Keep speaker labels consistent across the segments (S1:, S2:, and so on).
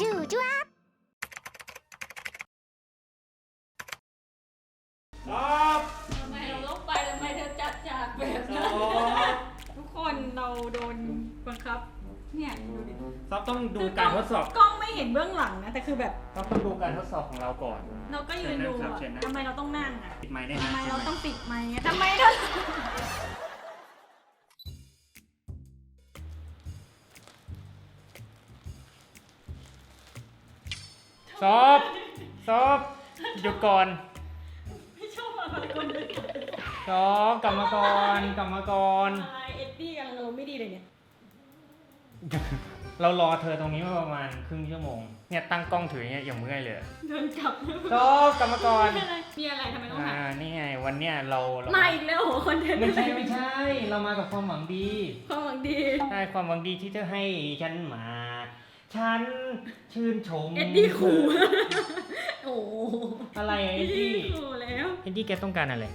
S1: จูจ้วบ
S2: สอบ
S3: ทำไมเราต้องไปทำไมเธอจัดฉากแบบ
S2: ส
S3: นั้น
S2: อบ
S3: ทุกคนเราโดนบังคับ เนี่ยดูดิ
S2: สอบต้องดูการทดสอบ
S3: กล้องไม่เห็นเบื้องหลังนะ แต่คือแบบ
S2: สอบต้องดูการทดสอบของเราก่อน
S3: เราก็ยืนดู
S2: เชิญนั่งครับ
S3: อะ
S2: เชิญนั่ง
S3: ทำไมเราต้องนั่งอะ
S2: ปิดไมค์ได้
S3: ทำไม
S2: นะ
S3: เราต้องปิดไมค์อะทำไมเรา
S2: สอบสอบหยุดก่อน
S3: ไม่ชอบอะไรคนเดียว
S2: สอบกลับมาก่อนกลับมาก่อน
S3: อะไรเอ็ดดี้กำลังอารมณ์ไม่ดีเลยเนี่ย
S2: เรารอเธอตรงนี้มาประมาณครึ่งชั่วโมง เนี่ยตั้งกล้องถืออย่างเงี้ยอย่างเมื่อยเลย
S3: เดินกลับ
S2: สอบกลับมาก่อน
S3: มีอะไรมีอะไรทำไมต้อง
S2: อ่า
S3: หา
S2: นี่ไงวันเนี้ยเราเรา
S3: มาอีกแล้วโหคอนเทนต์
S2: ไม่ใช่ไม่ใช่ เรามากับความหวังดี
S3: ความหวังดี
S2: ใช่ความหวังดีที่เธอให้ฉันมา ฉันชื่นชม
S3: เอ็ดดี้ขู่โอ้โห
S2: อะไรอะ
S3: เอ็
S2: เอ็
S3: ด
S2: ด
S3: ดี้
S2: ดี้
S3: ขู่แล้ว
S2: เอ็ดดี้แกต้องการอะไร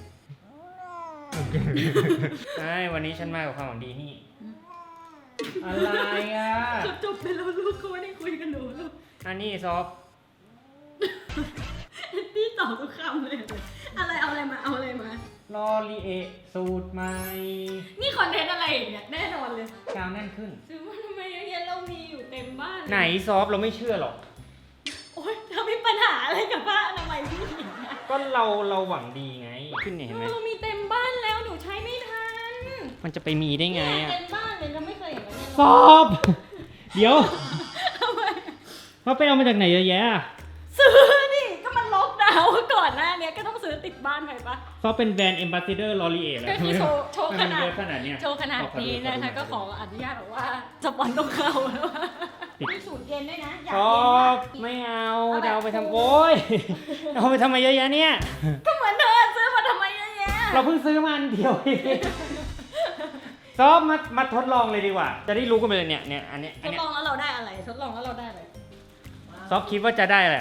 S2: ใช่วันนี้ฉันมากับความหวังดีนี่ อะไรอะ
S3: จบจบไปแล้วลูกเขาไม่ได้คุยกันหนูลูก
S2: อันนี้ซอฟ
S3: เอ็ดดี้ตอบทุกคำเลย อะไรเอาอะไรมาเอาอะไรมา
S2: ลอรีเอสูตรใหม่
S3: นี่คอนเทนต์อะไรอีกเนี่ยแน่นอนเลย
S2: กาวแน่นขึ้น
S3: ซื้อมาทำไมเยอะแยะเรามีอยู่เต็ม บ้านเลย
S2: ไหนซอฟเราไม่เชื่อหรอก
S3: โอ๊ยเธอมีปัญหาอะไรกับผ้าอนามัยผู้หญิงอะ
S2: ก็เราเราหวังดีไง ขึ้นเนี่ยเห็นไหม
S3: เรามีเต็มบ้านแล้วหนูใช้ไม่ทัน
S2: มันจะไปมีได้ไง
S3: เนี่ย
S2: อะ
S3: เต็มบ้านเลยเราไม่เคยเห็นแบบเนี้ย
S2: ซอฟเดี๋ยว
S3: ทำไม
S2: เขาไปเอามาจากไหนเยอะแยะอะ
S3: ซื้อนี่ก็มันล็อกดาวน์ก่อนหน้าเนี้ยก็ต้องซื้อติดบ้านไปปะ
S2: ซอฟเป็นแบรนด์ Ambassador l o r i e แล้ว
S3: ก็คือโชว์โชว์ขนาด
S2: เยอะขนาดเนี้ย
S3: โชว์ขนาดนี้นะคะก็ขออนุญาตบอกว่าสปอนต้องเข้าแล้วว่า มีสูตรเย็นด้วยนะ อยาก
S2: ซอ
S3: เย็นมาก
S2: ฟไม่เอา
S3: เอาแบบ
S2: จะเอาไปทำโอ้ย เอาไปทำไมเยอะแยะเนี่ย
S3: ก็เหมือนเธอซื้อมาทำไมเยอะแยะ
S2: เราเพิ่งซื้อมาอันเดียวเองซอฟมามาทดลองเลยดีกว่า จะได้รู้กันไปเลยเนี่ยเนี่ยอันเนี้ย
S3: ท
S2: อัน
S3: ด
S2: เนี้ย
S3: ลองแล้วเราได้อะไร ทดลองแล้วเราได้อะไร
S2: ซอฟคิดว่าจะได้อะไร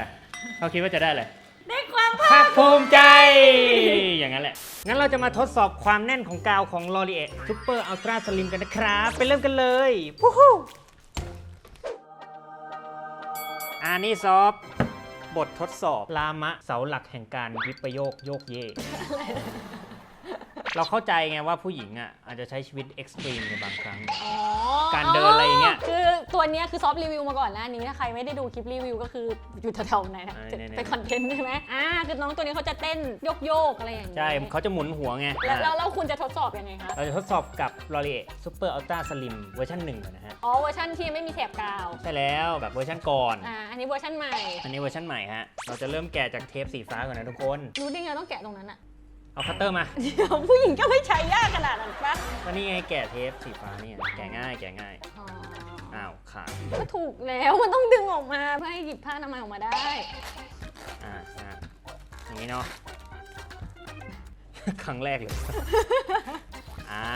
S2: เขาคิดว่าจะได้อะไร
S3: ได้ความภา
S2: ภา
S3: ค
S2: คภูมิใจ อย่างนั้นแหละ งั้นเราจะมาทดสอบความแน่นของกาวของ l o r i e Super Ultra Slim กันนะครับ ไปเริ่มกันเลย วู้ฮู้ อ่านี่ซอฟบททดสอบ ลามะเสาหลักแห่งการวิปโยคโยกเย่ เราเข้าใจไงว่าผู้หญิงอะอาจจะใช้ชีวิตเอ็กซ์ตรีมในบางครั้ง
S4: อ๋อ
S2: การเดินอะไรอย่างเงี้ย
S4: คือตัวเนี้ยคือซอฟต์รีวิวมาก่อนหน้านี้ถ้าใครไม่ได้ดูคลิปรีวิวก็คืออยู่แถวๆไหนนะ
S2: อ่าเนี่ยๆ
S4: เป็นคอนเทนต์ใช่ไหมอ่าคือน้องตัวนี้เขาจะเต้นโยกโยกๆอะไรอย่างเงี้ย
S2: ใช่เขาจะหมุนหัวไง
S4: แล้วแล้วแล้วคุณจะทดสอบยังไงคะ
S2: เราจะทดสอบกับ l o r i e Super Ultra Slim เวอร์ชันหนึ่งก่อนนะฮะ
S4: อ๋อเวอร์ชันที่ไม่มีแถบกาว
S2: ใช่แล้วแบบเวอร์ชันก่อน
S4: อ่าอันนี้เวอร์ชันใหม่
S2: อันนี้เวอร์ชันใหม่ฮะเราจะเริ่มแกะจากเทปสีฟ้าก่อนนะทุกคน
S4: รู้ได้ไงต้องแกะตรงนั้นอะ
S2: เอาคัตเตอร์มา
S4: เดี๋ยวผู้หญิงก็ไม่ใช้ยากขนาดนั้นปะ
S2: ก็นี่ไงแกะเทปสีฟ้าเนี่ยแกะง่ายแกะง่าย
S4: อ๋อ
S2: อ้าวขาด
S4: ก็ถูกแล้วมันต้องดึงออกมาเพื่อให้หยิบผ้าอนามัยออกมาได้
S2: อ่าอ่าอย่างนี้เนาะ ครั้งแรกเลย อ่า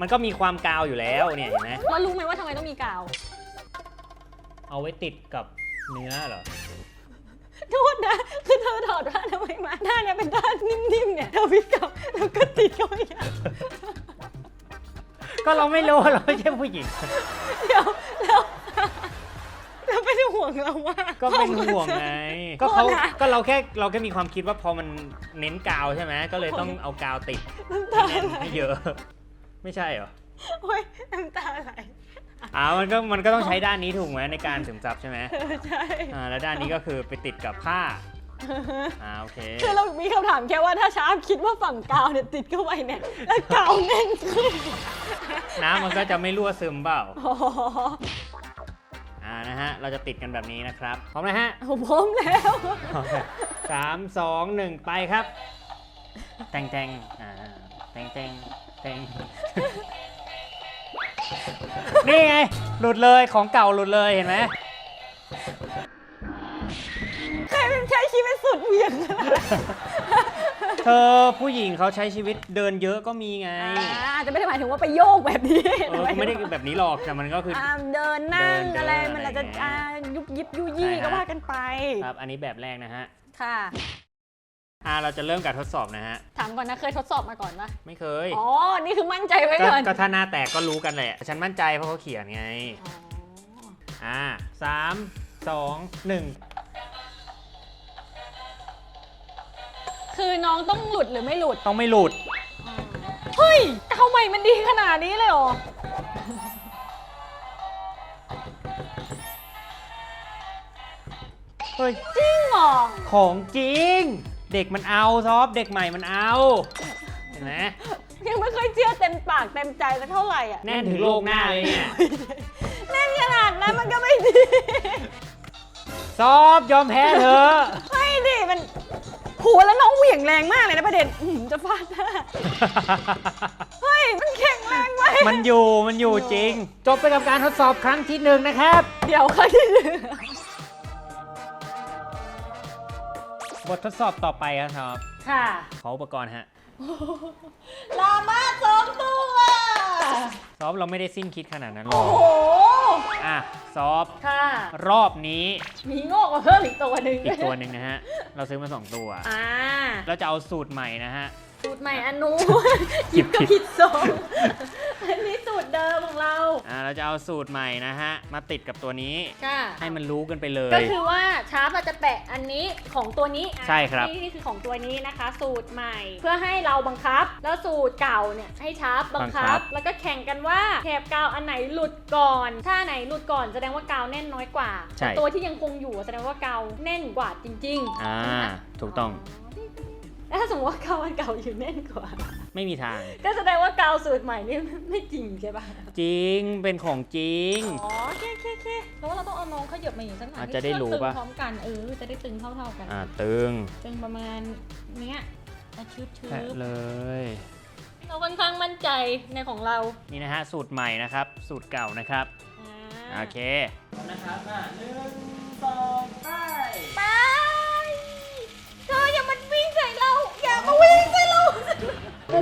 S2: มันก็มีความกาวอยู่แล้วเนี่ยเห็นไหม
S4: แล้วรู้ไหมว่าทำไมต้องมีกาว
S2: เอาไว้ติดกับเนื้อเหรอ
S4: โทษนะ คือเธอถอดผ้าทำไมยมาด้านเนี้ยเป็นด้านนิ่มๆเนี่ยเธอพลิกกลับแล้วก็ติดเข้าไปอย่าง
S2: ก็เราไม่รู้เราไม่ใช่ผู้หญิง
S4: เดี๋ยวแล้วแล้วเป็นห่วงเราว่า
S2: ก็เป็นห่วงไง ก็เขา
S4: โทษนะ
S2: ก็เราแค่เราแค่มีความคิดว่าพอมันเน้นกาวใช่ไหมก็เลยต้องเอากาวติด
S4: น้ำตา
S2: ให้แน่น
S4: ไหล
S2: ให้เยอะ ไม่ใช่เหรอ
S4: โอ้ยน้ำตาไหล
S2: อ่ามันก็มันก็ต้องใช้ด้านนี้ถูกไหมในการซึมซับใช่ไหม
S4: เออใช่
S2: อ่าแล้วด้านนี้ก็คือไปติดกับผ้าอ่าโอเค
S4: คือเรามีคำถามแค่ว่าถ้าชาร์ปคิดว่าฝั่งกาวเนี่ยติดเข้าไปเนี่ยแล้วกาวแน่นขึ้น
S2: น้ำมันก็จะไม่รั่วซึมเปล่า
S4: อ๋อ
S2: อ่านะฮะเราจะติดกันแบบนี้นะครับพร้อมนะฮะ
S4: ผมพร้อมแล้ว
S2: โอเคสามสองหนึ่งไปครับแตงแตงอ่าแตงแตงแตง นี่ไง หลุดเลยของเก่าหลุดเลยเห็นไหม
S4: ใครเป็นใช้ชีวิตสุดเหวี่ยงขนาดนั้น
S2: เธอผู้หญิงเขาใช้ชีวิตเดินเยอะก็มีไง
S4: อ่าอาจจะไม่ได้หมายถึงว่าไปโยกแบบนี้
S2: เออก็ไม่ได้แบบนี้หรอกแต่มันก็คือ
S4: อ่าเดินนั่ง
S2: เดิน
S4: อะไร
S2: เดิน
S4: มันอาจจะ
S2: อะไรอย่างเงี้ย
S4: อ่ายุบยิบยุยี่
S2: ใช่ฮะ
S4: ก็ว่ากันไป
S2: ครับอันนี้แบบแรกนะฮะ
S4: ค่ะ
S2: อ่าเราจะเริ่มการทดสอบนะฮะ
S4: ถามก่อนนะเคยทดสอบมาก่อนปะ
S2: ไม่เคย
S4: อ๋อ นี่คือมั่นใจไว้
S2: ก็
S4: ก่อน
S2: ก็ถ้าหน้าแตกก็รู้กันแหละ ฉันมั่นใจเพราะเขาเขียนไง
S4: อ๋อ
S2: อ่าสามสองหนึ่ง
S4: คือน้องต้องหลุดหรือไม่หลุด
S2: ต้องไม่หลุด
S4: เฮ้ยเกาใหม่มันดีขนาดนี้เลยเหรอ
S2: เฮ้ย
S4: จริงเหรอ
S2: ของจริง เด็กมันเอาซอฟเด็กใหม่มันเอาเห็นไหม
S4: ยังไม่เคยเชื่อเต็มปากเต็มใจสักเท่าไหร่อะ
S2: แน่นถึงโลกหน้าเลยเนี่ย
S4: แน่นขนาดนั้นมันก็ไม่ดี
S2: ซอฟยอมแพ้เถอะ
S4: ไม่ดิมันโหแล้วน้องเหวี่ยงแรงมากเลยนะประเด็นอื้อหือจะฟาดหน้าเฮ้ยมันแข็งแรงมาก
S2: มันอยู่มันอยู่จริง จบไปกับการทดสอบครั้งที่หนึ่งนะครับ
S4: เดี๋ยวค่ะที่เหลือ บ
S2: ททดสอบต่อไปครับ
S4: ค่ะ
S2: ขออุปกรณ์ฮะ
S4: ลามาสองตัว
S2: ซอฟเราไม่ได้สิ้นคิดขนาดนั้นหร
S4: โอ้
S2: อก
S4: โห
S2: อะซอฟ
S4: ค่ะ
S2: รอบนี้
S4: มีโงอกมาเพิ่มอีกตัวหนึ่ง
S2: อีกตัวหนึ่งนะฮะ เราซื้อมาสองตัว
S4: อ่า
S2: เราจะเอาสูตรใหม่นะฮะ
S4: สูตรใหม่อนุ
S2: หยิบผิด
S4: ผิดสองอันนี้สูตรเดิมของเรา
S2: อ่าเราจะเอาสูตรใหม่นะฮะ มาติดกับตัวนี้
S4: ค่ะ
S2: ให้มันรู้กันไปเล
S4: ก็
S2: ย
S4: คือว่าชาร์ปอาจจะแปะอันนี้ของตัวนี้อะ
S2: ใช่ครับ
S4: นี่นี่คือของตัวนี้นะคะ สูตรใหม่ เพื่อให้เราบังคับ แล้วสูตรเก่าเนี่ยให้ชาร์ปบังคับ แล้วก็แข่งกันว่าแถบกาวอันไหนหลุดก่อน ถ้าอันไหนหลุดก่อนแสดงว่ากาวแน่นน้อยกว่า
S2: ใช่
S4: แต่ตัวที่ยังคงอยู่แสดงว่ากาวแน่นกว่าจริงๆ
S2: อ่าถูกต้อง
S4: แล้วถ้าสมมติว่ากาวอันเก่าอยู่แน่นกว่า
S2: ไม่มีทาง
S4: ก็แสดงว่ากาวสูตรใหม่นี่ไม่จริงใช่ปะ
S2: จริงเป็นของจริง
S4: อ๋อโอเคโอเคโอเคแล้วว่าเราต้องเอาน้องขยับมาอย่างสักหน่อย
S2: อะจะได้รู้ปะ
S4: ให้เชือกตึงพร้อมกันเออจะได้ตึงเท่าๆกัน
S2: อ่าตึง
S4: ตึงประมาณเนี้ยอะชืบชื
S2: แปะ
S4: บ
S2: เลย
S4: เราค่อนข้างมั่นใจในของเรา
S2: นี่นะฮะ สูตรใหม่นะครับ สูตรเก่านะครับ
S4: อ่า
S2: โอเคนะครับอะหนึ่งสอง
S4: เรา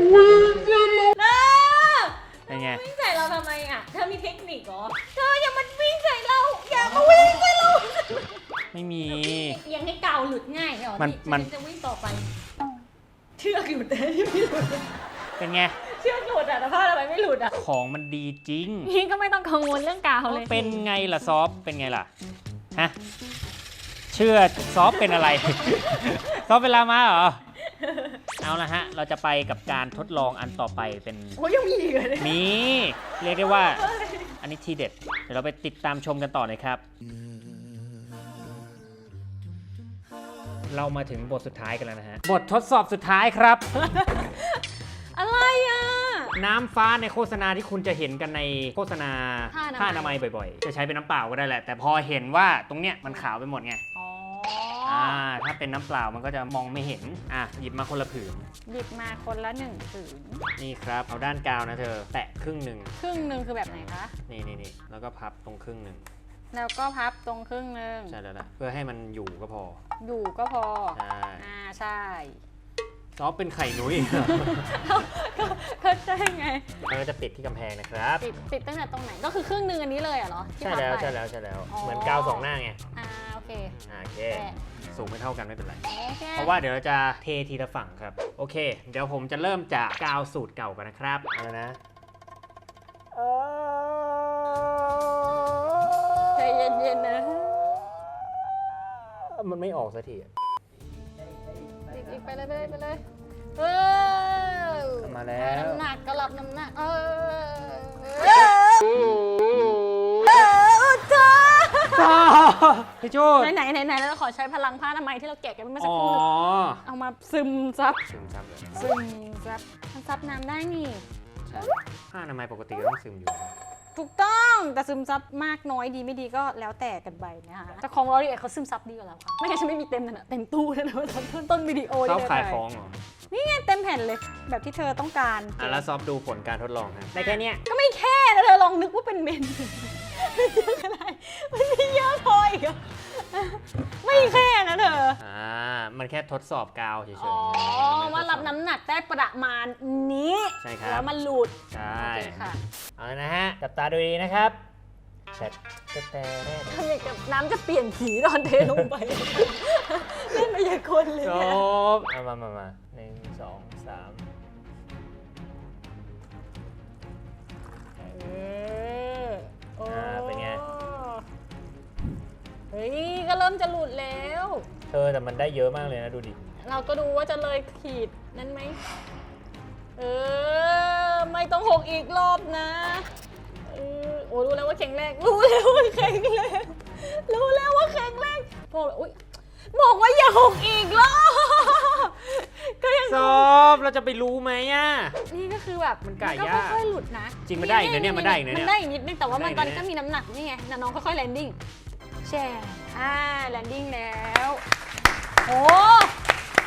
S4: เป็
S2: นไง
S4: วิ่งใส่เราทำไมอะเธอมีเทคนิคเหรอเธออย่ามันวิ่งใส่เรา อย่ามาวิ่งใส่เรา
S2: ไม่มี
S4: เอียงให้กาวหลุดง่ายเหรอ
S2: มัน
S4: ที่
S2: มัน
S4: ที่จะวิ่งต่อไป เชือกหลุดแต่ที่ไม่หลุด
S2: เป็นไง
S4: เชือกหลุดอะแต่ผ้าทำไมไม่หลุดอะ
S2: ของมันดีจริง
S4: นี่ก็ไม่ต้องกังวลเรื่องกาวเลย
S2: เป็นไงล่ะซอฟเป็นไงล่ะ ฮะ เชื่อซอฟเป็นอะไร ซอฟเป็นลามาเหรอ เอาละฮะ เราจะไปกับการทดลองอันต่อไปเป็น
S4: โอ้ยยังมีอีกเหรอเนี่ย
S2: มี เรียกได้ว่า อันนี้ทีเด็ด เดี๋ยวเราไปติดตามชมกันต่อเลยครับ เรามาถึงบทสุดท้ายกันแล้วนะฮะ บททดสอบสุดท้ายครับ
S4: อะไรอะ
S2: น้ำฟ้าในโฆษณาที่คุณจะเห็นกันในโฆษณา
S4: ผ้าอนามัย
S2: อนามัยบ่อยๆ จะใช้เป็นน้ำเปล่าก็ได้แหละ แต่พอเห็นว่าตรงเนี้ยมันขาวไปหมดไง
S4: อ๋อ
S2: อ่าถ้าเป็นน้ำเปล่ามันก็จะมองไม่เห็น อะหยิบมาคนละผืน
S4: หยิบมาคนละหนึ่งผืน
S2: นี่ครับเอาด้านกาวนะเธอ แตะครึ่งหนึ่ง
S4: ครึ่งหนึ่งคือแบบไหนคะ
S2: นี่นี่นี่แล้วก็พับตรงครึ่งหนึ่ง
S4: แล้วก็พับตรงครึ่งหนึ่ง
S2: ใช่แล้วนะเพื่อให้มันอยู่ก็พอ
S4: อยู่ก็พอ
S2: ใช่
S4: อ่าใช่
S2: ซอฟเป็นไข่นุ้ย
S4: ก็ก็ใช่ไง
S2: แล้วก็จะปิดที่กำแพงนะครับ
S4: ปิดปิดตั้งแต่ตรงไหน ก็คือครึ่งหนึ่งอันนี้เลยเหรอที่
S2: ใช่
S4: พับ
S2: แล้ว
S4: ไป
S2: ใช่แล้วใช่แล้ว
S4: อ๋อ
S2: เหมือนกาวสองหน้าไง
S4: อ่าโอ เค
S2: อ่าโอเค
S4: แปะ
S2: สูงไม่เท่ากันไม่เป็นไร
S4: โอเค
S2: เพราะว่าเดี๋ยวเราจะเททีละฝั่งครับ โอเค เดี๋ยวผมจะเริ่มจากกาวสูตรเก่ากันนะครับเอาละนะ
S4: ใจเย็นๆนะ
S2: มันไม่ออกสักทีอะ
S4: อีกอีกไปเลยไปเลยไปเลยเออ
S2: มาแล้ว
S4: น้ำหนักก็รับน้ำหนักเออเออ
S2: พี่จู
S4: ไหนไหนไหนไหนเราขอใช้พลังผ้าทำไมยที่เราแกะกันเมื่อสัก
S2: อ๋อ
S4: ครู่เอามาซึมซับ
S2: ซึมซับเลย
S4: ซึมซับมันซับน้ำได้นี่
S2: ใช่ผ้าอนามัยปกติก็ต้องซึมอยู่
S4: ถูกต้องแต่ซึมซับมากน้อยดีไม่ดีก็แล้วแต่กันไปนะคะแต่ของเราเนี่ยเขาซึมซับดีกว่าเราค่ะไม่งั้นฉันไม่มีเต็มนั่นนะเต็มตู้นั่นนะตอนต้นต้นวิดีโอ
S2: ซอฟ
S4: ที่
S2: ขาย
S4: ได้
S2: ข
S4: ไป
S2: องเหรอ
S4: นี่ไงเต็มแผ่นเลยแบบที่เธอต้องการ
S2: อะแล้วซอฟดูผลการทดลองครับได้แค่เนี้ย
S4: ก็ไม่แค่นะเธอลองนึกว่าเป็นเมน ไม่เยอะขนาดมันไม่เยอะพออีกเหรอไม่แค่นะเธอ
S2: อ่า มันแค่ทดสอบกาวเฉยๆ
S4: อ๋อ
S2: ไได้
S4: ว่ารับ
S2: ทดสอ
S4: น้ำหนักได้ประมาณนี้
S2: ใช่ครับ
S4: แล้วมันหลุด
S2: ใช่
S4: โอเคค่ะ
S2: เอาละนะฮะ จับตาดูดีนะครับแชทแต่แต่แต่
S4: ทำไมกับน้ำจะเปลี่ยนสีตอนเทลงไป เล่นมายากลเลย
S2: จ
S4: เนี่ย
S2: บเอามามามาหนึ่งสองสาม
S4: เอ ริ่มจะหลุดแล้ว
S2: เธอแต่มันได้เยอะมากเลยนะดูดิ
S4: เราก็ดูว่าจะเลยขีดนั้นไหม เออ ไม่ต้องหกอีกรอบนะเออโอ้รู้แล้วว่าแข็งแรง รู้แล้วว่าแข็งแรง รู้แล้วว่าแข็งแรงบอกเลยอุ๊ยบอกว่าอย่าหกอีกรอบก็ยัง
S2: ซอบเราจะไปรู้ไหมอะ
S4: นี่ก็คือแบบ
S2: มันกะ
S4: ก็
S2: ยาก
S4: ค่อยๆหลุดนะ
S2: จริงมันได้อีกนะเนี่ยมันได้อีกนะเนี่ย
S4: มันได้อีกนิดนึงแต่ว่ามัน
S2: ได้อีก
S4: ตอน
S2: นะ
S4: นี้ก็มีน้ำหนักนี่ไงนะน้องค่อยๆแลนดิ้ง แช่อ่าแลนดิ้งแล้วโอ้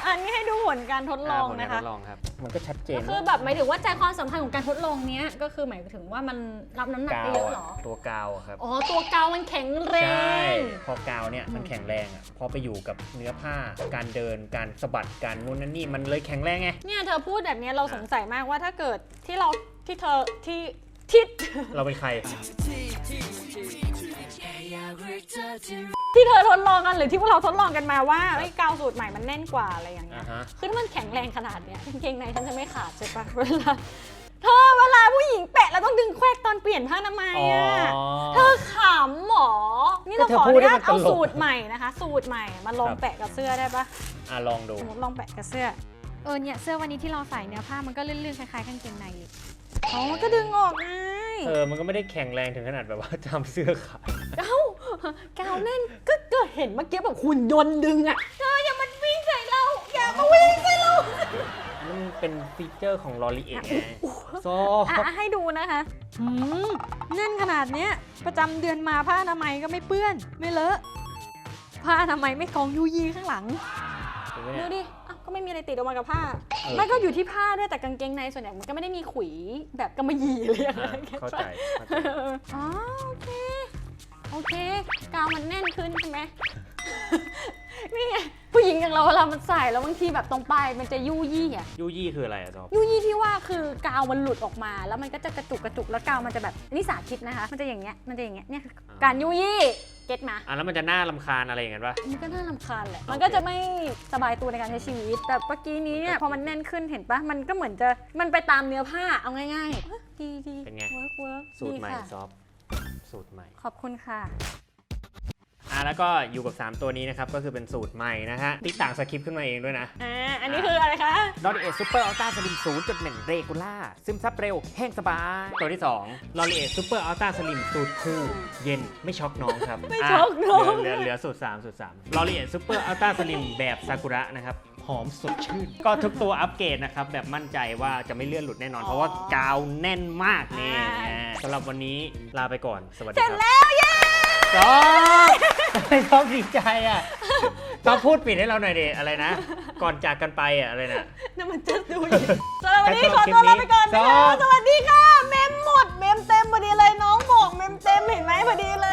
S4: อันนี้ให้ดูผลการทดลอง
S2: ผล
S4: นะ
S2: กา
S4: คะ
S2: รทดลองครับ มันก็ชัดเจน
S4: ก็คือแบบหมายถึงว่าใจความสำคัญของการทดลองเนี้ยก็คือหมายถึงว่ามันรับน้ำหนัก
S2: กา
S4: ได้
S2: ว
S4: เยอะ
S2: อะ
S4: เหรอ
S2: ตัวกาวอะครับ
S4: อ๋อ ตัวกาวมันแข็งแร
S2: ใช่
S4: ง
S2: พอกาวเนี่ยมันแข็งแรงอะ พอไปอยู่กับเนื้อผ้า การเดิน การสะบัด การนู่นนั่นนี่มันเลยแข็งแรงไง
S4: เนี่ยเธอพูดแบบเนี้ยเราสงสัยมากว่าถ้าเกิดที่เราที่เธอที่ที่
S2: เราเป็นใคร
S4: ที่เธอทดลองกันหรือที่พวกเราทดลองกันมาว่าเอ้ยกาวสูตรใหม่มันแน่นกว่าอะไรอย่างเงี้
S2: อ่ายฮะ
S4: คือถ้ามันแข็งแรงขนาดเนี้ยกางเกงในฉันจะไม่ขาดใช่ปะเวลาเธอเวลาผู้หญิงแปะแล้วต้องดึงแควกตอนเปลี่ยนผ้าอนามัย
S2: อ๋อ
S4: อะเธอขำหมอ นี่เรา
S2: ก็เธอ
S4: ขออ
S2: พูด
S4: นุ
S2: ให้
S4: ญา
S2: มั
S4: ต
S2: นตลก
S4: เอาสูตรใหม่นะคะ สูตรใหม่มาลอง
S2: ครับ
S4: แปะกับเสื้อได้ปะ
S2: อะลองดู
S4: สมมติลองแปะกับเสื้อ เออเนี่ยเสื้อวันนี้ที่เราใส่เนื้อผ้ามันก็ลื่นๆคล้ายๆกางเกงในเลย อ๋อมันก็ดึงออกไง
S2: เออ มันก็ไม่ได้แข็งแรงถึงขนาดแบบว่าทำเสื้อขาด
S4: เอ้า กาวแน่นก็ก็เห็นเมื่อกี้แบบหุ่นยนต์ดึงอะเธออย่ามันวิ่งใส่เรา อย่ามาวิ่งใส่เรา
S2: อันนั้นมันเป็นฟีเจอร์ของลอรีเอไงซอ
S4: อะให้ดูนะคะหืมแน่นขนาดเนี้ย ประจำเดือนมาผ้าอนามัยก็ไม่เปื้อน ไม่เลอะผ้าอนามัยไม่กองยูยีข้างหลัง
S2: เห็นไหม
S4: ดู
S2: เนี่ย
S4: ดิอะก็ไม่มีอะไรติดออกมากับผ้า
S2: เออ
S4: ไม่ก็อยู่ที่ผ้าด้วยแต่กางเกงในส่วนใหญ่มันก็ไม่ได้มีขุยแบบกำมะหยี่อะไรอย่าง
S2: อะ
S4: เงี้ย
S2: เข้าใจเข้าใจ
S4: อ๋อโอเค โอเค กาวมันแน่นขึ้นใช่ไหม นี่ไงผู้หญิงอย่างเราเวลามันใส่แล้วบางทีแบบตรงปลายมันจะยู่ยี่อะ
S2: ยูยี่คืออะไรอะซอบ
S4: ยู่ยี่ที่ว่าคือกาวมันหลุดออกมา แล้วมันก็จะกระจุกกระจุกแล้วกาวมันจะแบบนี่สาธิตนะคะ มันจะอย่างเงี้ยมันจะอย่างเงี้ยเนี่ยคือการยู่ยี่เก็ตมา
S2: อะแล้วมันจะน่าลำคาญอะไรอย่างนั้นปะ
S4: มันก็น่ารำคาญแหละมันก็จะไม่สบายตัวในการใช้ชีวิต แต่เมื่อกี้นี้เนี่ยพอมันแน่นขึ้นเห็นปะมันก็เหมือนจะมันไปตามเนื้อผ้าเอาง่ายๆเอ้ยดีดี
S2: เป็นไง
S4: เวิร์กเวิร์ก
S2: สูตรใหม่
S4: ดีค่ะ
S2: ซอฟ สูตรใหม่
S4: ขอบคุณค่ะ
S2: อะแล้วก็อยู่กับ 3 ตัวนี้นะครับ ก็คือเป็นสูตรใหม่นะฮะติ๊กต่างสคริปต์ขึ้นมาเองด้วยนะ
S4: อ่า อันนี้คืออะไรคะ
S2: ลอรีเอซูเปอร์อัลต้าสลิม0.1เรกูล่าซึมซับเร็ว แห้งสบาย ตัวที่2ลอรีเอซูเปอร์อัลต้าสลิมสูตรคู่เย็นไม่ช็อกน้องครับ
S4: ไม่ช็อกน้องะ
S2: เหลือเหลือเหลือสูตร3สูตร3ลอรีเอซูเปอร์อัลต้าสลิมแบบซากุระนะครับ หอมสดชื่น ก็ทุกตัวอัปเกรดนะครับ แบบมั่นใจว่าจะไม่เลื่อนหลุดแน่นอน เพราะว่ากาวแน่นมากนี่
S4: อ่า
S2: นะสำหรับวันนี้ลาไปก่อน สวัสดี
S4: เสร็จ
S2: ครับ
S4: แล้วเย้
S2: ชอบไม่ชอบดีใจอะต้องพูดปิดให้เราหน่อยดิอะไรนะ ก่อนจากกันไปอะอะไรนะ
S4: นั่นมันจะดูอีกสำหรับวันนี้ข
S2: ถ้า
S4: อ
S2: ชอบ
S4: ตัวลาไปก่อน
S2: คลิ
S4: นะ
S2: ปนี้
S4: คะสวัสดีค่ะ เมมหมด เมมเต็มพอดีเลยน้องบอกเมมเต็มเห็นไหมพอดีเลย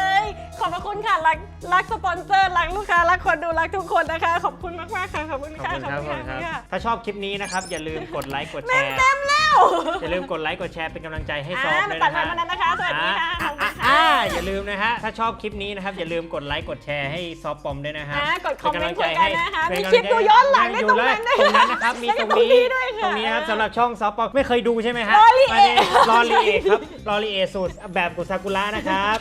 S4: ขอบพระคุณค่ะ รักรักสปอนเซอร์ รักลูกค้า รักคนดู รักทุกคนนะคะ ขอบคุณมากๆค่ะ ขอบคุณ
S2: ขอบ
S4: ค่ะ
S2: คุณครับขอบคุณครับ ถ้าชอบคลิปนี้นะครับ อย่าลืมกดไลค์กดแชร์
S4: เต็มแล้ว
S2: อย่าลืมกดไลค์กดแชร์เป็นกำลังใจให้ซ
S4: อ่า
S2: อฟ
S4: มา
S2: ด้วย
S4: ตัด
S2: นะ
S4: ไป
S2: ฮะ
S4: วันนั้นนะคะสวัสดีค่ะขอบคุณ
S2: อ่า
S4: ค่ะ
S2: อย่าลืมนะฮะ ถ้าชอบคลิปนี้นะครับ อย่าลืมกดไลค์กดแชร์ให้ซอฟปอมด้วยนะฮะ
S4: อ่ากดคอมเมนต์คุย
S2: ป็
S4: กันนะคะ
S2: เป็
S4: มี
S2: กำ
S4: คลิปดูย้อนหลังได้
S2: อยู่
S4: ตรง
S2: เลย
S4: นั้นด้วย
S2: ตรงนั้นนะครับ มี
S4: แล้ว
S2: ต
S4: ก็
S2: รงนี้
S4: ตรงนี้ด้วยค่ะ
S2: ตรงนี้นะครับสำหรับช่องซอฟปอมไม่เคยดูใช่ไหมฮะ
S4: ลอรีเอ
S2: ลอรีเอครับลอรีเอสูตรแบบกุซากุระนะครับ